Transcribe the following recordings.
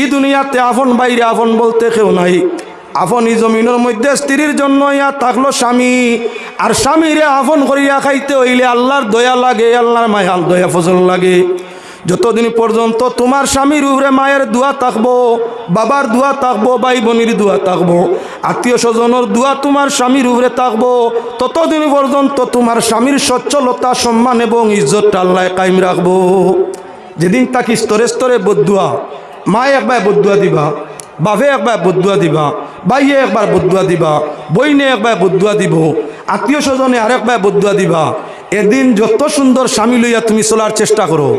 ই দুনিয়াতে আপন বাইরে আপন বলতে কেউ নাই। আপন ই জমিনের মধ্যে স্ত্রীর জন্য ইয়া থাকল স্বামী। আর স্বামীরে আপন করিয়া খাইতে হইলে আল্লাহর দয়া লাগে, আল্লাহর মায়াল দয়া ফজল লাগে। যতদিন পর্যন্ত তোমার স্বামীর উপরে মায়ের দোয়া থাকব, বাবার দোয়া থাকব ভাই বোনির দোয়া থাকব আত্মীয় স্বজনের দোয়া তোমার স্বামীর উপরে থাকব, ততদিন পর্যন্ত তোমার স্বামীর সচ্ছলতা, সম্মান এবং ইজ্জতটা আল্লাহ কায়েম রাখব। যেদিন তাকে স্তরে স্তরে বদুয়া মায়ে একবার বদুয়া দিবা, বাপে একবার বদুয়া দিবা, বাইয়ে একবার বদুয়া দিবা, বইনে একবার বদুয়া দিব, আত্মীয় স্বজনে আরেকবার বদুয়া দিবা। এদিন যত সুন্দর স্বামী লইয়া তুমি চলার চেষ্টা করো,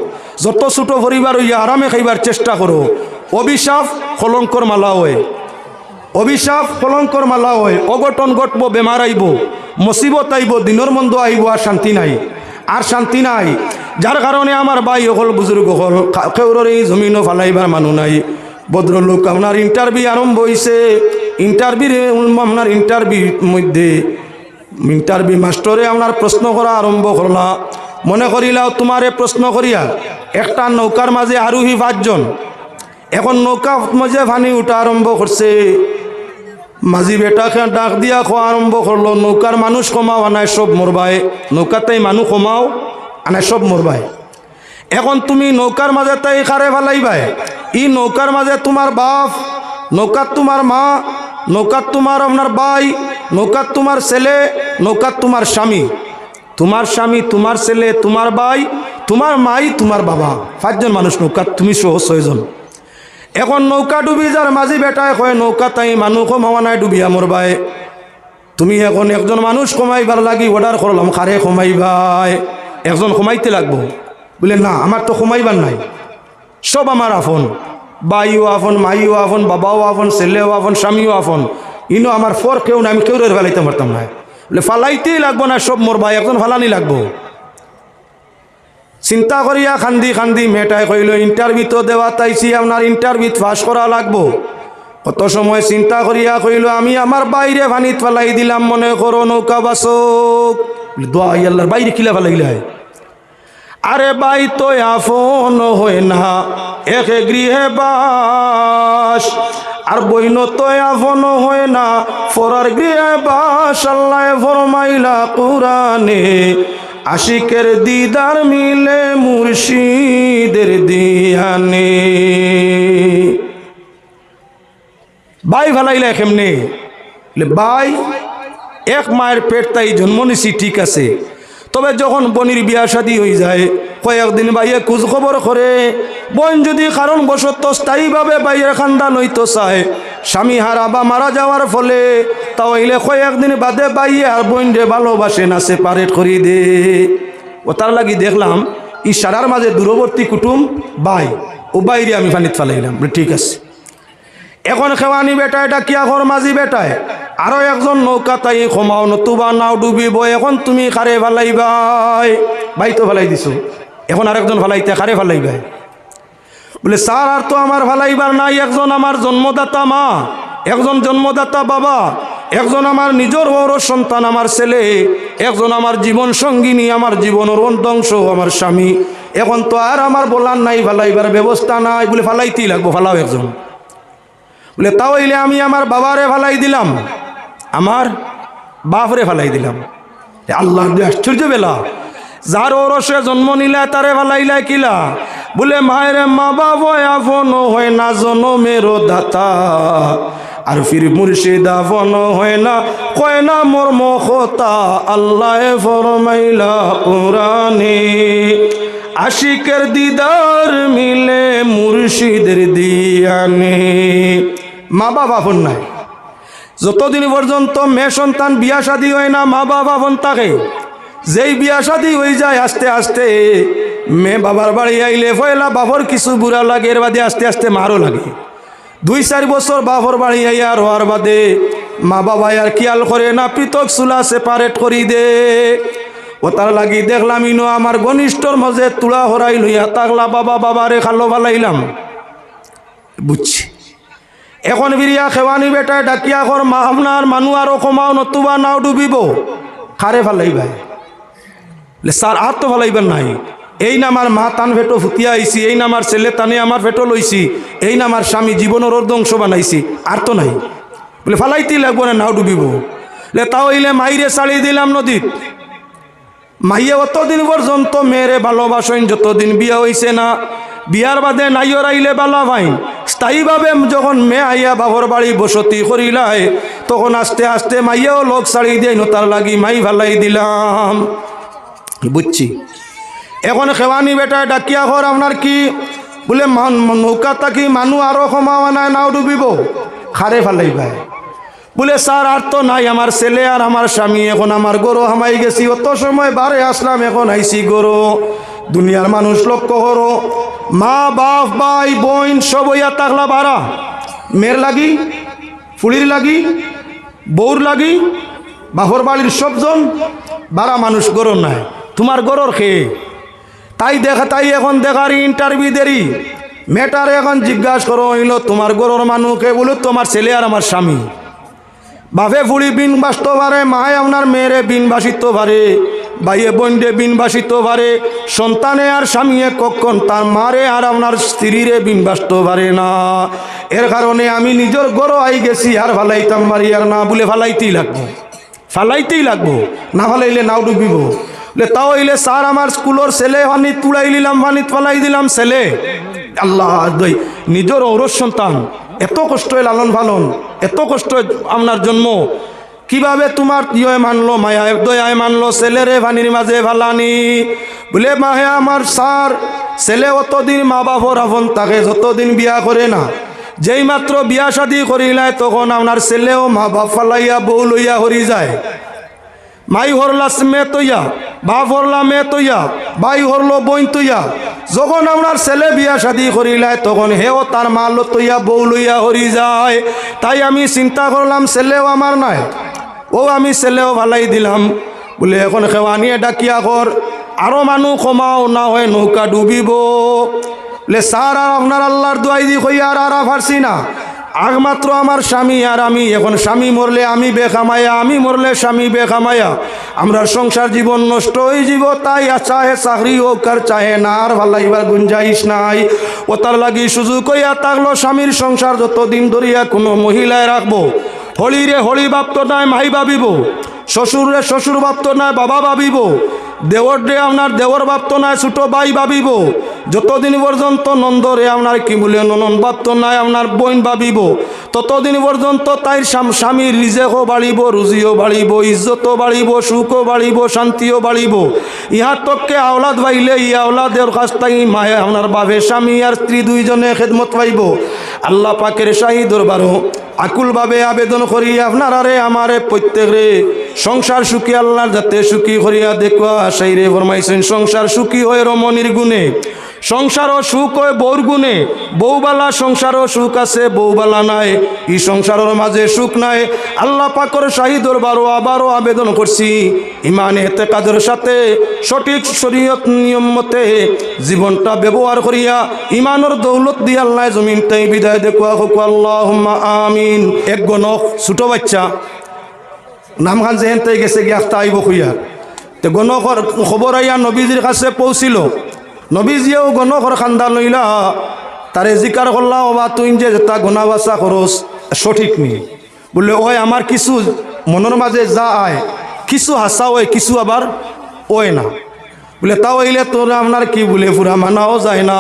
যত ছোট পরিবার হইয়া আরামে খাইবার চেষ্টা করো, অভিশাপ কলঙ্কর মালা হয়। অভিশাপ কলঙ্কর মালা হয়, অঘটন ঘটব, বেমার আইব, মুসিবত আইব, দিনের মন্দ আইব, আর শান্তি নাই। আর শান্তি নাই। যার কারণে আমার ভাই হল বুজুর্গ হল কেউর এই জমিনও ফালাইবার মানুষ নাই। ভদ্রলোক, আপনার ইন্টারভিউ আরম্ভ হয়েছে ইন্টারভিউ আপনার ইন্টারভিউ মধ্যে ইন্টারভিউ মাস্টরে আপনার প্রশ্ন করা আরম্ভ করলা। মনে করিলাও তোমারে প্রশ্ন করিয়া একটা নৌকার মাঝে আরোহী পাঁচজন, এখন নৌকা মাঝে পানি উঠা আরম্ভ করছে। মাঝি বেটাকে ডাক দিয়া খোয়া আরম্ভ করল নৌকার মানুষ কমাও আনায় সব মরবাই নৌকাতেই মানুষ কমাও। আনায় সব মরবাই। এখন তুমি নৌকার মাঝে তাই খারে ফেলাইবাই। ই নৌকার মাঝে তোমার বাপ নৌকার তোমার মা নৌকার তোমার আপনার ভাই নৌকার তোমার ছেলে নৌকার তোমার স্বামী। তোমার স্বামী, তোমার ছেলে, তোমার ভাই তোমার মাই, তোমার বাবা। পাঁচজন মানুষ নৌকার তুমি সহ ছয়জন। এখন নৌকা ডুবি যার মাঝি বেটায় কয়, নৌকা তাই মানুষ কমাওয়া নাই, ডুবিয়া মরবাই তুমি এখন একজন মানুষ কমাইবার লাগি অর্ডার করলাম খারে কমাইবাই। একজন সোমাইতে লাগবো। বলে, না, আমার তো কমাইবার নাই। সব আমার আফন বাইও আফন মাইও আফন বাবাও আফন ছেলেও আফন স্বামীও আফন ইনো আমার ফর কেউ না আমি কেউ ফেলাইতে পারতাম না। বলে, ফালাইতেই লাগবো না সব মোর ভাই, একজন ফালানি লাগবো। চিন্তা করিয়া খান্দি খান্দি মেটাই কইল, ইন্টারভিউ তো দেওয়া তাইছি, আপনার ইন্টারভিউ পাস করা লাগবো। কত সময় চিন্তা করিয়া কইল, আমি আমার বাইরে ভানিত ফেলাই দিলাম, মনে করো নৌকা বাসক। দোয়া আল্লাহর বাইরে কিলা ফেলাইলে হয়? আরে বাই তো আফন হয় না, এক গৃহে বাস। আর বইন তো আফন হয় না, ফরার গৃহে বাস, আল্লাহ ফরমাইলা কুরানে আশিকের দিদার মিলে মুর্শিদের দিয়ানে। বাই ভালাইলা কেমনে? বাই এক মায়ের পেট তাই জন্ম নিছি, ঠিক আছে। তবে যখন বনির বিয়া শাদী হয়ে যায়, কয়েকদিন বাইয়ে খোঁজ খবর করে, বোন যদি কারণ বশত স্থায়ীভাবে বাইয়ের খানদান হইতো চায়, স্বামী হারা বা মারা যাওয়ার ফলে তাহলে কয়েকদিন বাদে বাইয়ে আর বোন রে ভালোবাসে না সেপারেট করি দে। ও তার লাগি দেখলাম, ইশারার মাঝে দূরবর্তী কুটুম বাই ও বাইরে আমি পানিত ফালাইলাম, ঠিক আছে। এখন খেওয়ানি বেটা, এটা কিয়া ঘর মাঝি বেটায়? আরও একজন নৌকা তাই ক্ষমাও নতুবা নাও ডুবিব, এখন তুমি খারে ফালাইবাই? ভাই তো ফালাই দিছো। এখন আরেকজন ফালাইতে খারে ফালাইবাই? বলে, স্যার, আর তো আমার ফালাইবার নাই, একজন আমার জন্মদাতা মা, একজন জন্মদাতা বাবা, একজন আমার নিজের বড় সন্তান, আমার ছেলে, একজন আমার জীবন সঙ্গিনী, আমার জীবনের অন্তংশ, আমার স্বামী। এখন তো আর আমার বলার নাই, ফালাইবার ব্যবস্থা নাই। বলে, ফালাইতেই লাগবো, ফালাও একজন। বলে তাও আমি আমার বাবারে ফালাই দিলাম। আমার বাপরে ফালাই দিলাম। আল্লাহ আশ্চর্য বেলা। যার ওরসে জন্ম নিলে তারে ফালাইলে কিলা? বলে, মায়ের মা বাবা আফন হয় না, জনমেরও দাতা। আর ফির মুর্শিদ আফন হয় না, কয় না, মোর মখতা আল্লাহ ফরমাইলা কোরআনে, আশিকের দিদার মিলে মুর্শিদের দিয়ানে। মা বাবা ফোন নাই। যতদিন পর্যন্ত মেয়ে সন্তান বিয়া শাদী হয় না, মা বাবা ফোন থাকে, যেই বিয়া শাদী হয়ে যায়, আস্তে আস্তে মেয়ে বাবার বাড়ি আইলে পয়লা বাবর কিছু বুড়া লাগে, এর বাদে আস্তে আস্তে মারও লাগে। দুই চার বছর বাবর বাড়ি আইয়া রোয়ার বাদে মা বাবা আর খেয়াল করে না, পৃথক চুলা সেপারেট করি দে। ও তার লাগি দেখলাম ইনো আমার ঘনিষ্ঠর মাঝে তুলা হরাই লইয়া তাকলা বাবা বাবারে খালো ফালাইলাম। বুঝছি। এখন বিরিয়া খেওয়ানি বেটায় ডাকিয়া কর মা আপনার মানু আরও কমাও নতুবা নাও ডুবিব। খারে ফালাইবাই স্যার আর তো ফালাইবেন নাই। এই না আমার মা তান ভেটো ফুটিয়া আইছি এই না আমার ছেলে তানে আমার ভেটো লইছি এই না আমার স্বামী জীবনের অর্ধংশ বানাইছি আর তো নাই। বলে ফালাইতেই লাগবো না নাও ডুবিব? লে তাও হইলে মাইরে ছাড়িয়ে দিলাম নদীত। মাইয়ে অতদিন পর্যন্ত মেয়েরে ভালোবাসেন যতদিন বিয়া হইছে না বিয়ার বাদে নাইয়র আইলে বালা ভাইন স্থায়ীভাবে যখন মেয়ে আইয়া বাবর বাড়ি বসতি করিলাই, তখন আস্তে আস্তে মাইয়াও লোক ছাড়ি দিয়ে তার লাগি মাই ভালাই দিলাম। বুঝছি? এখন খেওয়ানি বেটায় ডাকিয়া ঘর, আপনার কি? বলে নৌকা তাকি মানুষ আরও কমাওয়া নাই নাও ডুবিব। খারে ভাই বলে, স্যার, আর তো নাই আমার ছেলে আর আমার স্বামী। এখন আমার গরু হামাই গেছি। অত সময় বারে আসলাম, এখন আইসি গরু। দুনিয়ার মানুষ লক্ষ্য করো। মা, বাপ, ভাই, বোন সব ইয়া তাকলা বাড়া। মেয়ের লাগি, ফুলির লাগি, বউর লাগি বাপর বাড়ির সবজন বারা মানুষ গরু নাই। তোমার গরুর খেয়ে তাই দেখা, তাই এখন দেখার ইন্টারভিউ দেরি। মেটার এখন জিজ্ঞাসা করো হইল তোমার গরুর মানুষকে বলো, তোমার ছেলে আর আমার স্বামী। বাপে ফুড়ি বিন বাসতে পারে মায়ে আপনার মেয়েরে বিন বাসিত পারে বাইয়ে বন্ডে বিন বাসিত পারে সন্তানে আর স্বামীয়ে কখন তার মারে আর আপনার স্ত্রীরে বিন বাসত পারে না। এর কারণে আমি নিজের গরো আই গেছি, আর ফালাইতাম পারি আর না বলে ফালাইতেই লাগবো। ফালাইতেই লাগবো, না ফালাইলে নাও ডুবিব। তাও হইলে স্যার, আমার স্কুলের ছেলে পানিত তুলাই দিলাম পানিত ফালাই দিলাম ছেলে। আল্লাহ নিজের ঔরস সন্তান। এত কষ্ট লালন পালন, এত কষ্ট আপনার জন্ম। কীভাবে তোমার ইয়ে মানলো, মায়া দয়ায় মানলো, ছেলেরে ভানির মাঝে ভালানি বলে, মাহে আমার সার ছেলে অতদিন মা বাপর আপন, তাকে যতদিন বিয়া করে না, যেই মাত্র বিয়া শাদি করিলায় তখন আপনার ছেলেও মা বাপ ফালাইয়া বউ লইয়া হরি যায়। মাই হরলা মে তৈয়া, বাপ হরলা মে তৈয়া ভাই হরলো বইন তৈয়া যখন আপনার ছেলে বিয়া শাদি করিলায়, তখন হেও তার মাল তৈয়া বউ লইয়া হরি যায়। তাই আমি চিন্তা করলাম, ছেলেও আমার নাই। ও আমি ছেলেও ভালাই দিলাম। বলে, এখন খেওয়ানিয়ে ডাকিয়া কর আরও মানুষ কমাও, না হয় নৌকা ডুবিব। বলে, স্যার, আর আপনার আল্লাহর দোয়াই দি কই আর আর না। একমাত্র আমার স্বামী আর আমি। এখন স্বামী মরলে আমি বেখামায়া, আমি মরলে স্বামী বেখামায়া। আমরা সংসার জীবন নষ্ট হয়ে যাব, তাই চাহে চাকরি হোক আর চাহে না, আর ভালো লাগিবার গুঞ্জাইশ নাই। ও তার লাগি সুযোগ কইয়া থাকল, স্বামীর সংসার যতদিন ধরিয়া কোনো মহিলায় রাখব। হলিরে হলি বাপ্ত নাই, মাই ভাবিব শ্বশুরে শ্বশুর বাপ্ত নাই, বাবা ভাবিব দেওর রে আপনার দেওর বাপ্ত নাই, ছোট ভাই ভাবিব যতদিন পর্যন্ত নন্দরে আপনার কি বলে, ননন বাপ্ত নাই, আপনার বইন ভাবিব ততদিন পর্যন্ত তাই স্বাম- স্বামীর রিজেকও বাড়িব, রুজিও বাড়িব, ইজ্জতও বাড়িব, সুখও বাড়িব, শান্তিও বাড়িব। ইহার তককে আওলাদ পাইলে ই আওলাদের কাছ তাই মায়ে, আপনার বাবে স্বামী আর স্ত্রী দুইজনে খেদমত পাইব। আল্লাহ পাকের শাহী দরবারও আকুলভাবে আবেদন করি, আপনার আরে আমারে প্রত্যেকরে সংসার সুখী, আল্লাহর যাতে সুখী করিয়া দেখুয়া, সেই রে ফরমাইছেন, সংসার সুখী হয়ে রমণীর গুণে। সংসারও সুখ হয় বউর গুণে, বউবালা সংসারও সুখ আছে, বউবালা নাই। এই সংসারের মাঝে সুখ নাই। আল্লাহ পাকর শাহী দরবারও আবারও আবেদন করছি ইমান এতে কাজের সাথে সঠিক শরীয়ত নিয়ম মতে জীবনটা ব্যবহার করিয়া ইমানের দৌলত দিয়ে আল্লাহ জমিনটাই বিদায় দেখুয়া হোক আল্লাহ আমিন। এক গণক ছোট বাচ্চা, নাম খান যেহেন গেছে, গিয়ে আখতা আইব খুইয়া। তে গণকর খবর আইয়া নবীজির কাছে পৌঁছিল। নবীজিয়েও গণকর খান্দা লইলা। তারে জিকার করলা বা তুই যে তা গুণা বাসা করস সঠিক নি। বললে ওই আমার কিছু মনের মাঝে যা আয় কিছু হাসা হয় কিছু আবার ওয় না। বলে, তাও হইলে তোর আপনার কি বলে পুরা মানাও যায় না।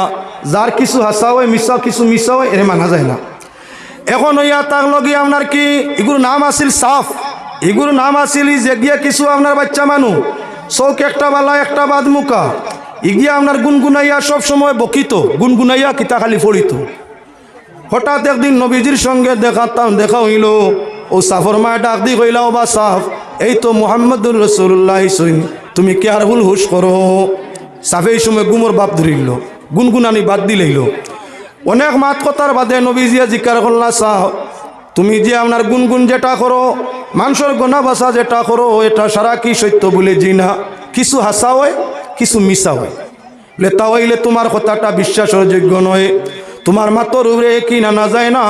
যার কিছু হাসা হয় মিশাও কিছু মিশাও এরে মানা যায় না। এখন হইয়া তার লগে আপনার কি এগুলো নাম আছিল সাফ এগুলো নাম আছিল, ই যে গিয়া কিছু আপনার বাচ্চা মানুষ চৌক একটা বালা, একটা বাদ মুকা ইগিয়া আপনার গুনগুনাইয়া সব সময় বকিত, গুনগুনাইয়া কিতা খালি ফড়িত হঠাৎ একদিন নবীজির সঙ্গে দেখাতাম দেখা হইল, ও সাফর মায় ডাক দি কইলা, ও বা সাফ, এই তো মোহাম্মদুর রসুল্লাহ তুমি কেয়ারফুল হুশ করো? সাফে এই সময় গুমর বাপ ধরিল, গুনগুনানি বাদ দিলেইল অনেক মাত কথার বাদে নবীজিয়া জিজ্ঞার করলা সাহ, তুমি যে আপনার গুনগুন যেটা করো মানুষের গোনা বাসা যেটা করো, এটা সারা কি সত্য বলে জি না কিছু হাসা হয়? কিছু মিশা হয়। বলে তা হইলে তোমার কথাটা বিশ্বাসের যোগ্য নয় তোমার মাতর উপরে কি না না যায় না?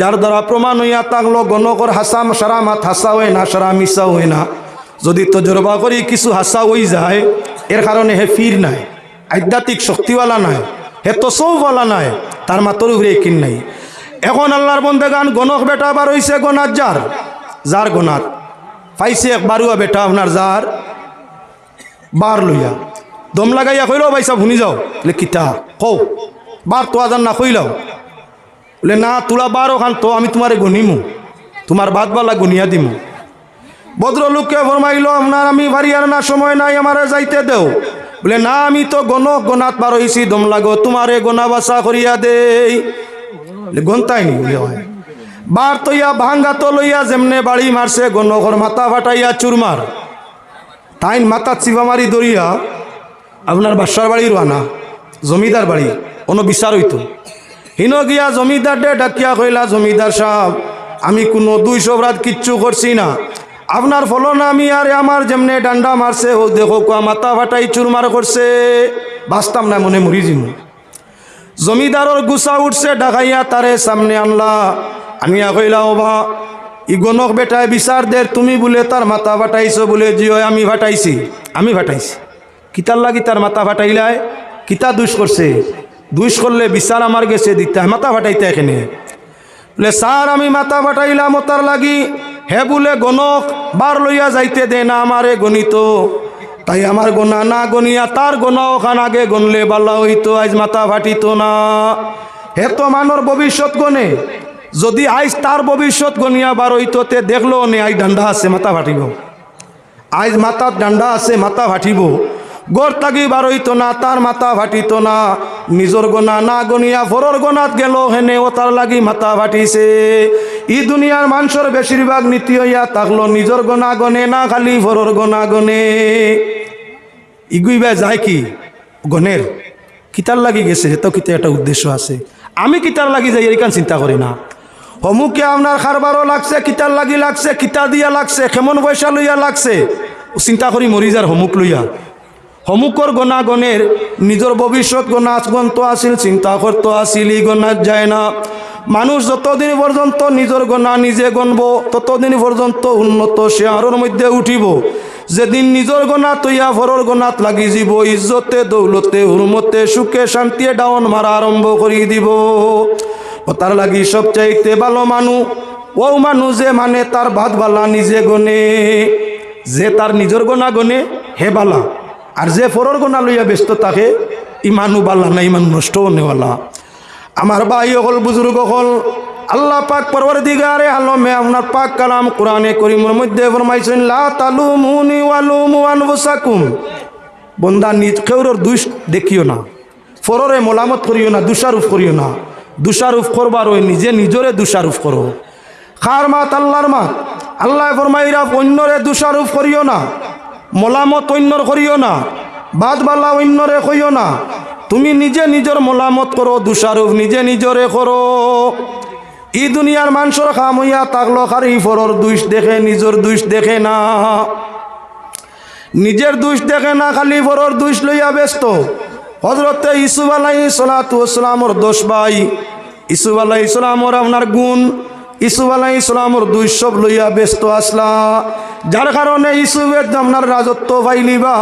যার দ্বারা প্রমাণ হইয়া থাকল গণকর হাসা সারা মাত হাসা হয় না, সারা মিশা হয় না। যদি তো জরবা করি কিছু হাসা হই যায়, এর কারণে হে ফির নাই, আধ্যাত্মিক শক্তিওয়ালা নাই, হে তো সৌওয়ালা নাই, তার মাতর উপরে কিন নাই। এখন আল্লাহর বন্দে গান গণক বেটা আবার হইছে গনাত যার? যার গনাত পাইছে এক বারুয়া বেটা আপনার যার? বার লইয়া। দম লাগাইয়া কইল বাইসা ভুনি যাও। বলে, কিতা? কও, বার তো আজান না কইলাও। বলে, না, তোলা বার ওখান তো, আমি তোমারে গনিমু তোমার বাদ বালা গুনিয়া দিমু। ভদ্রলোককে ফরমাইল, আপনার আমি ভারিয়ার না, সময় নাই, আমারে যাইতে দেও। বলে, না, আমি তো গণক গণাত বার হইছি, দম লাগো, তোমারে গনা বাসা করিয়া দেই। গন্তাই নি? বার তৈয়া ভাঙ্গা তো লইয়া যেমনে বাড়ি মারছে গণকর মাথা ফাটাইয়া চুরমার। তাইন মাথা চিবা মারি দরিয়া আপনার বাসার বাড়ি রানা জমিদার বাড়ি, কোনো বিচার হইতো। হিন গিয়া জমিদার ডে ডাকিয়া কইলা, জমিদার সাহেব, আমি কোনো দুই সবরাত কিচ্ছু করছি না। আপনার ফলন আমি আর আমার যেমনে ডান্ডা মারছে ও দেখো কুয়া মাথা ফাটাই চুরমার করছে। বাঁচতাম না, মনে মরি জিমু। জমিদারর গুসা উঠছে, ডাকাইয়া তারে সামনে আনলা। আনিয়া কইলা, ও ভা ই গণক বেটায় বিচার দে তুমি বলে তার মাথা ফাটাইছো বলে জি হয় আমি ফাটাইছি আমি ফাটাইছি। কিতার লাগি তার মাথা ফাটাইলায় কিতা দুষ করছে? দুষ করলে বিচার আমার গেছে দিতে মাথা ফাটাইতে এখানে। বলে, স্যার, আমি মাথা ফাটাইলাম তার লাগি। হে বলে, গণক, বার লইয়া যাইতে দে না আমারে গণিত। তাই আমার গোনা না গনিয়া, তার গোনা ওখান আগে গনলে বাল্লা হইতো, আজ মাথা ফাটিত না। হে তো মানর ভবিষ্যৎ গনে। যদি আজ তার ভবিষ্যৎ গনিয়া বার হইতো, তে দেখল নে আজ ডান্ডা আছে, মাথা ফাটিব। আজ মাথার ডান্ডা আছে, মাথা ফাটিব। গড় তাগি বার হইতো না, তার মাথা ফাটিত না। নিজর গোনা না গনিয়া ফরর গোনাত গেল হেনে ও তার লাগি মাথা ভাটিছে। ই দুনিয়ার মানুষের বেশিরভাগ নীতি হইয়া থাকল নিজর গোনা গনে না, খালি ফরর গোনা গনে। ইগুইবা যায় কি? গনের। কিতার লাগি গেছে তো কিতা একটা উদ্দেশ্য আছে। আমি কিতার লাগি যাই, এইখান চিন্তা করি না। হমুকে আপনার খারবারও লাগছে, কিতার লাগি লাগছে, কিতা দিয়া লাগছে, কেমন পয়সা লইয়া লাগছে? চিন্তা করি মরি যার হমুক লইয়া। হমুকর গনা গণের নিজের ভবিষ্যৎ গণাচ গন্ত আসিল, চিন্তা করতো আসিল ই গণাত যায় না। মানুষ যতদিন পর্যন্ত নিজের গণা নিজে গণব, ততদিন পর্যন্ত উন্নত শেয়ারের মধ্যে উঠিব। যেদিন নিজের গণা তৈয়া ভরর গণাত লাগি যাব ইজ্জতে, দৌলতে, হুরমতে, সুখে, শান্তিয়ে ডাউন মারা আরম্ভ করি দিব। তার লাগি সবচাইতে ভালো মানু, ও মানুষ যে মানে তার ভাত বালা নিজে গনে যে তার নিজের গোনা গনে হে বালা। আর যে ফরর গোনা লইয়া ব্যস্ত থাকে ইমানু বালা না, ইমান নষ্ট নেওয়ালা। আমার ভাই হল বুজুর্গ হল আল্লাহ পাক পরবর দিগারে আলমে আপনার পাক কালাম কোরআনে করিমের মধ্যে ফরমাইছেন, লা তালু মুনি ওয়ালু মুয়ান বুসাকুম বন্দা নিজ কেউরর দুষ দেখিও না, ফররে মোলামত করিও না দুষারুফ করিও না। দুষারুফ করবার ওই নিজে নিজরে দুষারুফ করো। খার মাত? আল্লাহর মাত। আল্লাহ ফরমাইরা, অন্যরে দুষারুফ করিও না। মোলামত অন্যর করিও না। বাদ বালা অন্যরে কইও না। তুমি নিজে নিজের মোলামত করো দুষারুফ নিজে নিজরে করো। ই দুনিয়ার মানুষের খাম হইয়া তাকলো খারি ফরর দুষ দেখে নিজের দুষ দেখে না। নিজের দুষ দেখে না, খালি ফরর দুষ লইয়া ব্যস্ত। হজরতে ইসুফ আলাই সালাতামর দোষ ভাই ইসুফ আলাই ইসলামর আপনার গুণ। ইসুফ আলাই ইসলামর দুই সব লইয়া ব্যস্ত আসলা যার কারণে ইসুফের আপনার রাজত্ব পাইলিবা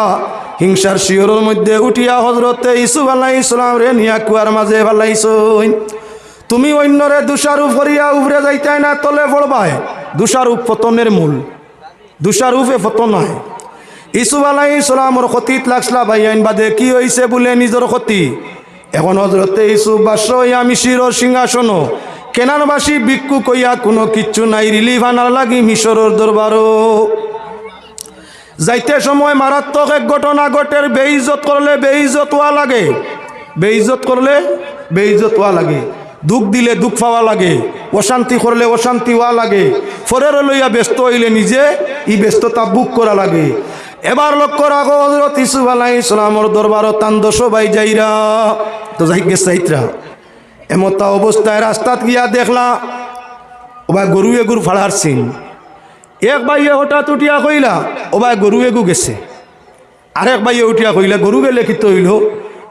হিংসার শিওরের মধ্যে উঠিয়া হজরতে ইসুফ আলাই ইসলাম রে নিয়া কুয়ার মাঝে ভালাইছইন তুমি অন্যরে দুষারূপ করিয়া উপরে যাইতাই না, তলে পড়বাই। দুষারূপ পতনের মূল। দুষারূপে পতন হয়। ইসুফ আলাই ইসলামর ক্ষতিত লাগসলা ভাইয়াইন বাদে কি হয়েছে বলে নিজের ক্ষতি? এখন হজরতে ইসুফ বাস আমি শিরর সিংহাসন কেনানবাসী বিক্ষু কইয়া কোনো কিচ্ছু নাই, রিলিফ আনার লাগি মিশরের দরবারও। যাইতে সময় মারাত্মক এক ঘটনা ঘটের বেইজত করলে বেইজত হওয়া লাগে। বেইজত করলে বেইজত হওয়া লাগে। দুঃখ দিলে দুঃখ পাওয়া লাগে। অশান্তি করলে অশান্তি হওয়া লাগে। ফরের লইয়া ব্যস্ত হইলে নিজে ই ব্যস্ততা বুক করা লাগে। এবার লক্ষ্য রাখো হজরত ইসুফ আলাই ইসলামর দরবার তান্দ সবাই যাইরা। তো যাই গে চাইত্রা এমতা অবস্থায় রাস্তাত গিয়া দেখলা, ওবা গরু এগুর ফাড়ার সিন এক বাইয়ে হঠাৎ উঠিয়া কইলা, ওবা গরু এগু গেছে। আরেক বাইয়ে উঠিয়া কইলা, গরু গেলে কি হইল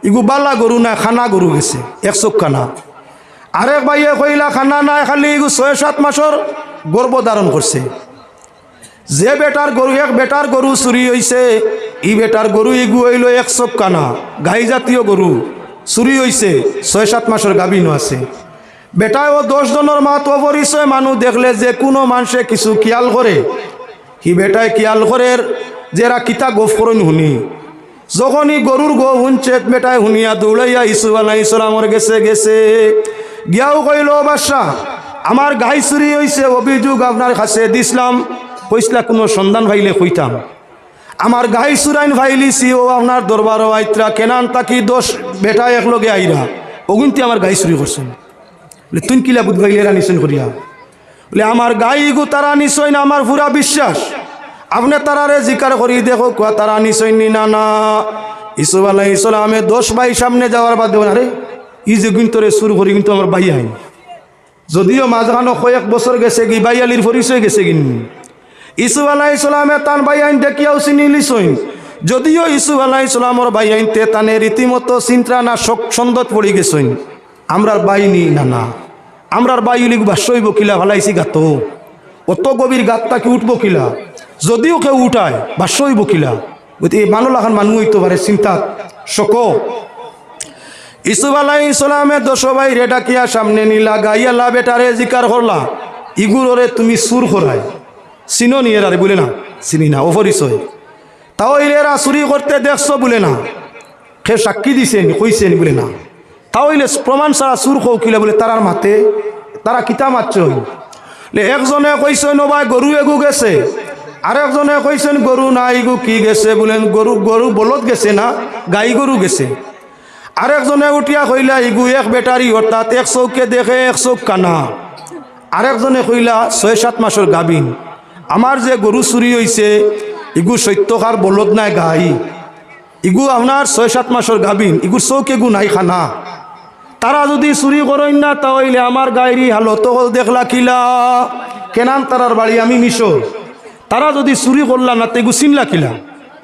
ইগু বালা গরু না, খানা গরু গেছে, এক চোখ খানা আরেক বাইয়ে কইলা, খানা নাই, খালি ইগু ছয়, সাত মাসর গর্ভ ধারণ করছে। যে বেটার গরু, এক বেটার গরু চুরি হইছে, ই বেটার গরু ইগু হইল এক চোখ কানা গাই জাতীয় গরু। চুরি হইছে, ছয় সাত মাসের গাভিনও আছে। বেটায় ও দশ জনের মাত অপরিচয় মানুষ দেখলে যে কোনো মানুষে কিছু খেয়াল করে। সি বেটায় খেয়াল করে যেরা কিতা গোফ করেন শুনি। যখনই গরুর গো শুনছে বেটায় শুনিয়া দৌড়াইয়া ইসু আলাই ইসলামর গেছে গেছে। গিয়াও কইল বাদশাহ আমার গাই চুরি হয়েছে অভিযোগ আপনার কাছে দিছিলাম কইসলা কোনো সন্ধান ভাইলে কইতাম। আমার গাই চুরাইন ভাইলিছি ও আপনার দরবার ও আইত্রা, কেনান তাকি দোষ, বেটা একলগে আইরা। অগুনতি আমার গাই চুরি করছেন। বলে, তুই কিলা বুধ ভাইলেরা নিছেন করিয়া? বলে, আমার গাই গু, তারা নিশ্চয় না, আমার পুরা বিশ্বাস। আপনি তারারে জিকার করি, দেখো, কুয়া তারা নিশ্চয় নি? না না। ইসুফ আল্লাহ ইসলামে দোষ ভাই সামনে যাওয়ার বাদ দেবেন আরে ই যে কিন্তু রে সুর করি, কিন্তু আমার ভাই আইন। যদিও মাঝখানো কয়েক বছর গেছে কি, ভাই আলির পরিচয় গেছে কিন? ইসুফ আলাহ তান ভাই আইন দেখিয়াও চিনি লিছইন যদিও ইসুফ আলাহ ইসলামর ভাই আইনতে তানে রীতিমতো চিন্তা না শোক সন্দত পড়ি গেছইন আমরার বাইনি না না আমরার বাইলি বাসইব কিলা ভালাইছি গাত। অত গভীর গাতটা কি উঠবো কিলা? যদিও কেউ উঠায়, বাসইব কিলা। এই মানুষ লাখান মানুষ হইতে পারে চিন্তা, শোক। ইসুফ আলাই ইসলামে দশ ভাই রেডাকিয়া সামনে নিলা গাইয়ালা বেটারে জিকার করলা। ইগুররে তুমি সুর করায়। চিনো নি এরারে বলে না? চিনি না অপরিচয় তাও এরা চুরি করতে দেখছ বলে না? সে সাক্ষী দিছেন কইছেন বলে না? তাও ইলে প্রমাণ ছাড়া চুর কৌ কিলে বলে তারার মাতে? তারা কিতা মারছ একজনে কইছেন ও ভাই গরু এগু গেছে? আরেকজনে কইছেন গরু না ইগু কি গেছে? বলেন গরু গরু বলত গেছে না? গাই গরু গেছে? আরেকজনে উঠিয়া কইলা, ইগু, এক বেটারি অর্থাৎ এক চৌকে দেখে, এক চৌক কানা। আরেকজনে কইলা ছয় সাত মাসের গাবিন। আমার যে গরু চুরি হয়েছে ইগু সত্যকার বলদ নাই গাই। ইগু আপনার ছয় সাত মাসের গাবিন ইগুর চৌক এগু নাই খানা। তারা যদি চুরি করেন না, তাহলে আমার গায়েরই হালত হল দেখলা কিলা। কেনান তারার বাড়ি আমি মিশর তারা যদি চুরি করলা না, তেগু চিনলা কিলা।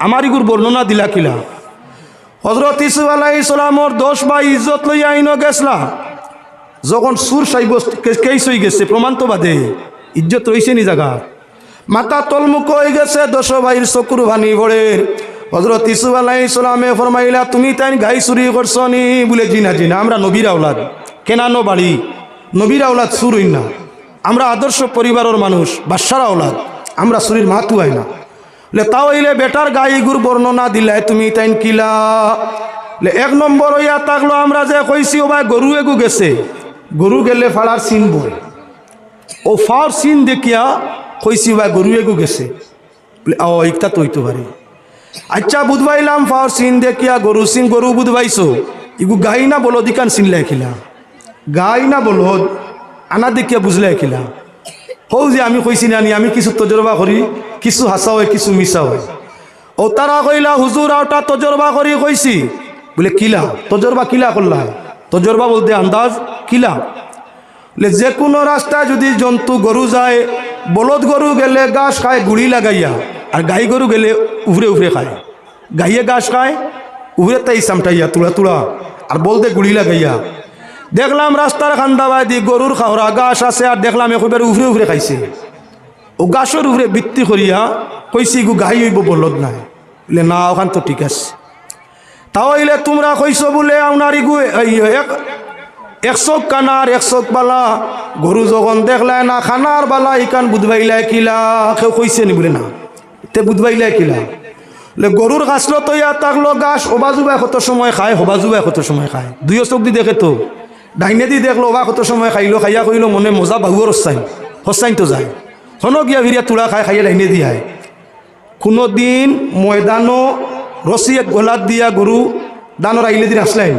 আমার ইগুর বর্ণনা দিলা কিলা। হজরত ইসু আলাই ইসলামর দোষ বা ইজ্জত লইয়া আইন গেছলা। যখন সুর সাইব কেস হয়ে গেছে প্রমাণ তো বাদে। ইজ্জত রয়েছে নি জায়গা মাথা তলমুখ হয়ে গেছে দশ ভাইয়ের চকুর ভানি ভরে। হজরত ইসু আলাই ইসলামে ফরমাইলা, তুমি তাই গাই চুরি করছ নি বলে, জিনা জিনা, আমরা নবীর আওলাদ। কেনানো বাড়ি, নবীর আওলাদ হইন না। আমরা আদর্শ পরিবারের মানুষ বাসার আওলাদ। আমরা চুরির মাতু হয় না। লে তাও ইলে বেটার গাই গুর বর্ণনা দিলাই তুমি তাইন কিলা? লে এক নম্বর হইয়া থাকল আমরা যে কইছি ও ভাই গরু এগু গেছে। গরু গেলে ফাড়ার চিন বই। ও ফার চিন দেখিয়া কইছি ভাই, গরু এগু গেছে। বলে, ও, ইকতা তো হইতে পারে। আচ্ছা বুধবাইলাম ফার চিন দেখিয়া গরু চিন গরু বুধবাইছো। ইগু গাই না বলদ ইকান চিনলে খিলা গাই না বলদ আনা দেখিয়া বুঝলে খিলা হৌ যে, আমি কইছি না আমি কিছু তজরবা করি, কিছু হাসা হয়, কিছু মিশা হয়। ও, তারা কইলা, হুজুর আওটা তজরবা করি কইছি। বলে, কিলা? তজরবা কিলা করলা? তজরবা বলতে আন্দাজ, কিলা? বলে যে কোনো রাস্তায় যদি জন্তু গরু যায়, বলদ গরু গেলে গাছ খায়, গুড়ি লাগাইয়া, আর গাই গরু গেলে উভরে উভরে খায়। গাইয়ে গাছ খায় উভরে তাই সামটাইয়া তুলা তুলা, আর বলতে গুড়ি লাগাইয়া। দেখলাম রাস্তার খান্দাবাই দি গরুর খাওয়া গাছ আছে, আর দেখলাম একবার উভরে উভরে খাইছে। ও গাছের উপরে বৃত্তি করিয়া কইছি, গু, গাই হইব, বলদ নাই। বলে না, ওখান তো ঠিক আছে। তাও হইলে তোমরা কইছো বলে আপনার এক একশো কানার একশো বালা। গরু যখন দেখলাই না, খানার বালা, ইকান বুধবাইলাই কিলা। কেউ কইছে নি বলে না? তে বুধবাইলাই কিলা? গরুর গাছলো তো ইয়া থাকল গাছ ওবাজুবাই কত সময় খায় হবাজুবাই কত সময় খায়। দুইও চোখ দি দেখে তো। ডাইনে দি দেখল ওবা কত সময় খাইলো, খাইয়া কইলো, মনে মজা বাহুর হসাইন হসাইন তো যায়। হন গিয়া ভিরিয়া তুলা খায়, খাইয়া ডাইনে দিয়ায় কোনো দিন ময়দানও রসি এক গোলাত দিয়া গরু দানোর আইলে দিন আসলেন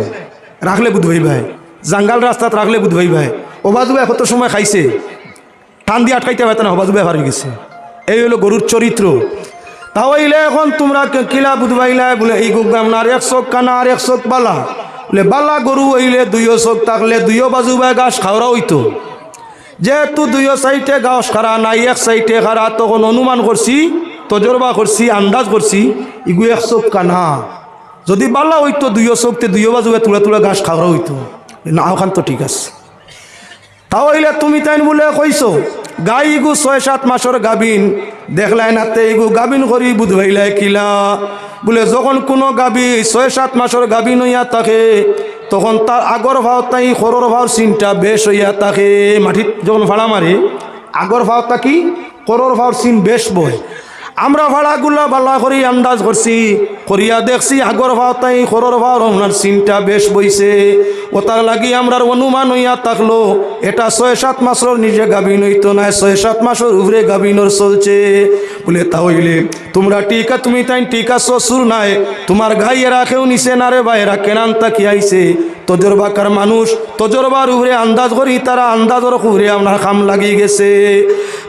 রাখলে বুধবাই ভাই জাঙ্গাল রাস্তাত রাখলে বুধবাই ভাই ভাই। ওবাজুবাই কত সময় খাইছে। টান দিয়ে আটকাইতে পারত না ওবাজুবাই হারিয়ে গেছে। এই হলো গরুর চরিত্র। তাহলে এখন তোমরা কিলা বুধবাইলাই বলে, এই গুগ আপনার এক চোখ, কানা আর এক চোখ বালা। বলে, বালা গরু হইলে দুইও চোখ থাকলে দুইও বাজু বাজুবাই গাছ খাওয়া হইতো। যেহেতু দুইও সাইডে গাছ খারা নাই, এক সাইডে খারা তখন অনুমান করছি, তজরবা করছি, আন্দাজ করছি, ইগু এক চোখ কানা। যদি বালা হইতো, দুইও চোখতে দুইও বাজুবে তুলে তুলে গাছ খাওয়া হইতো। না ওখান তো ঠিক আছে। তাও হইলে তুমি তাইন বলে কইছো, গাই গু ছয় সাত মাসের গাবিন, দেখলাই না তে ইগু গাবিন করি বুধ ভাইলাই কিলা। বলে, যখন কোনো গাবি ছয় সাত মাসের গাবিন হইয়া থাকে, তখন তার আগর ভাও তাই খরর ভাও চিনটা বেশ হইয়া থাকে। মাটিত যখন ভাড়া মারে, আগর ভাওটা কি? করর ভাওর চিন বেশ বয়। আমরা ভাড়াগুলা বালা করি, আন্দাজ করছি। করিয়া দেখছি আগর ভাও তাই খরর ভাও ওনার চিনটা বেশ বইছে। ও তার লাগি আমরার অনুমান হইয়া থাকল, এটা ছয় সাত মাসের নিজে গাভিন হইতো না, ছয় সাত মাসের উপরে গাভিনর চলছে। বলে, তা হইলে তোমরা টিকা তুমি তাই টিকা শ্বশুর নাই। তোমার গাই এরা কেউ নিছে না রে এরা কেনান তাকি আইছে? তজরবাকার মানুষ তজরবার উপরে আন্দাজ করি, তারা আন্দাজর উপরে আপনার খাম লাগি গেছে।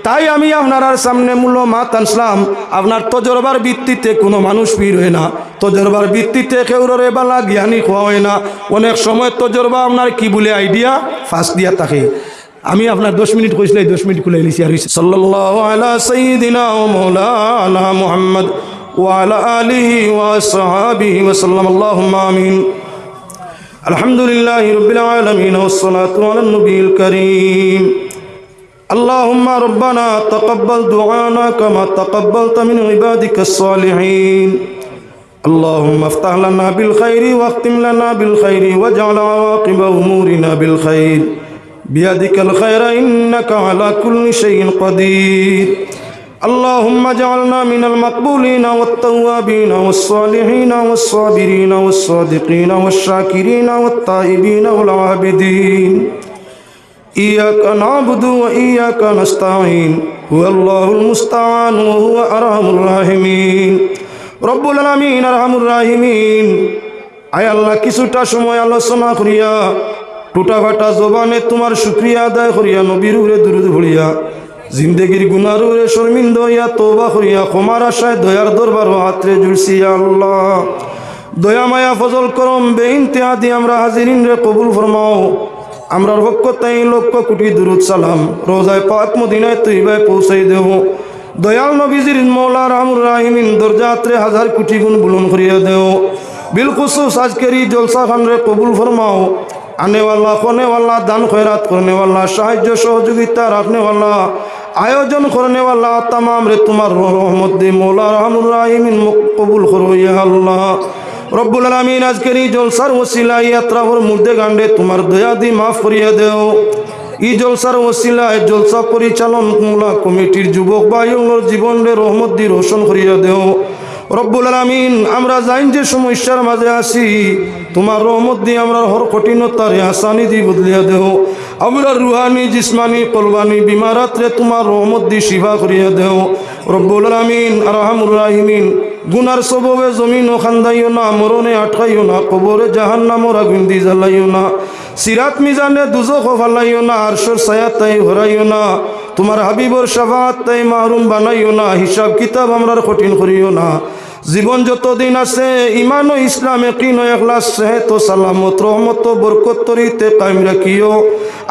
তাই আমি আপনার সামনে মূল্য মাত আনসলাম আপনার তজরবার ভিত্তিতে কোনো মানুষ পীর হয় না তজরবার ভিত্তিতে কেউরে বালা জ্ঞানী খোয়া হয় না অনেক সময় তজরবা আপনার কি বলে আইডিয়া ফার্স্ট দিয়া থাকে আমি আপনার দশ মিনিট কইছিল এই দশ মিনিট খুলে নিছি আর সাল্লাল্লাহু আলা সাইয়্যিদিনা ওয়া মাওলানা মুহাম্মদ وعلى آله وصحابه وسلم اللهم آمين الحمد لله رب العالمين والصلاة على النبي الكريم اللهم ربنا تقبل دعانا كما تقبلت من عبادك الصالحين. اللهم افتح لنا بالخير واختم لنا بالخير واجعل عواقب أمورنا بالخير. بيدك الخير إنك على كل شيء قدير. اللهم اجعلنا من المقبولين والتوابين والصالحين والصابرين والصادقين والشاكرين والتائبين والعابدين. إياك نعبد وإياك نستعين هو الله المستعان وهو أرحم الراحمين رب العالمين أرحم الراحمين আয় আল্লাহ কিছুটা সময় আলোচনা করিয়া টুটা ফাটা জবানে তোমার শুক্রিয়া আদায় করিয়া নবীর উরে দুরুদ ভরিয়া জিন্দগির গুনার উরে শর্মিন্দ হইয়া তোবা করিয়া ক্ষমার আশায় দয়ার দরবার হাতরে জুড়ছি আল্লাহ দয়া মায়া ফজল করম বেইনতেহাদি আমরা হাজিরিন রে কবুল ফরমাও আমরার পক্ষ তাই লক্ষ কোটি দুরুদ সালাম। রোজায় পাক মদিনায় তৈবায় পৌঁছাই দেব দয়াল নবীজির মৌলা রামুর রাহিমিন দরজাত্রে হাজার কোটি গুণ বুলন করিয়া দেও বিলকুসুস আজকের জলসা খান রে কবুল ফরমাও। আনেওয়াল্লা কোনেওয়াল্লা দান খয়রাত করনেওয়াল্লা সাহায্য, সহযোগিতা রাখনেওয়াল্লা আয়োজন করনেওয়াল্লা তামাম রে তোমার রহমত দে। মৌলা রামুর রাহিমিন কবুল করো ইয়া আল্লাহ। রব্বুল আলমিন আজকের এই জলসার ওসিলা ইয়াত্রাবর মধ্যে গান্ডে তোমার দয়া দি মাফ করিয়া দেও। ই জলসার ওসিলায় জলসা পরিচালন মূলা কমিটির যুবক বায়ুর জীবন রে রহমত দি রোশন করিয়া দেও। রব্বুল আলমিন, আমরা জাইন যে সমস্যার মাঝে আসি তোমার রহমত দিয়ে আমরা হর কঠিনতারে হাসানি দি বদলিয়া দেও। আমরা রুহানি, জিসমানি কলবানি বিমারাত্রে তোমার রহমত দি শিবা করিয়া দেও। রব্বুল আলমিন, আরহামুর রাহিমিন গুনার সববে জমিন ও খান্দাইও না, মরণে আটকাইও না, কবরে জাহান নামর আগুন দি জ্বালাইও না, সিরাত মিজানে দুজখ ফালাইও না, আরশর সায়াত তাই হরাইও না, তোমার হাবিবর সাফাত তাই মাহরুম বানাইও না হিসাব কিতাব আমরার কঠিন করিও না। জীবন যতদিন আছে ইমান ও ইসলাম একিন ও এখলাস সেহেত সালামত রহমত বরকত তরিতে কায়েম রাখিও।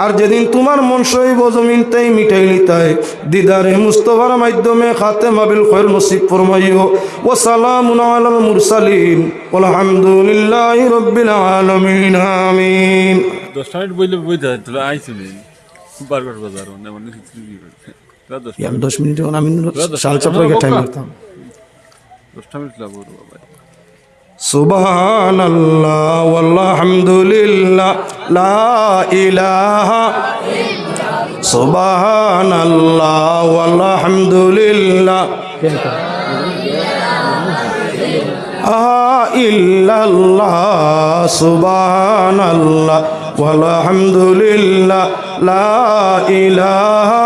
আর যেদিন তোমার মন সইব জমিন তাই মিটাই নিতাই। দিদারে মুস্তফার মাধ্যমে খাতে মাবিল খয়ের নসিব ফরমাইও। ও সালামুন আলাল মুরসালিন। আলহামদুলিল্লাহ রব্বিল আলামিন আমিন। দশটা মিনিট বইলে বইতে তাহলে আইসি নেই বারবার বাজার মানে মানে দশ আমি দশ মিনিট। আমি সাল চাপড়ে টাইম করতাম দশটা মিনিট লাগবো বাবা সুবহান আল্লাহ আলহামদুলিল্লাহ লা ইলাহা সুবহান আল্লাহ আলহামদুলিল্লাহ আল্লাহ আলহামদুলিল্লাহ লা ইলাহা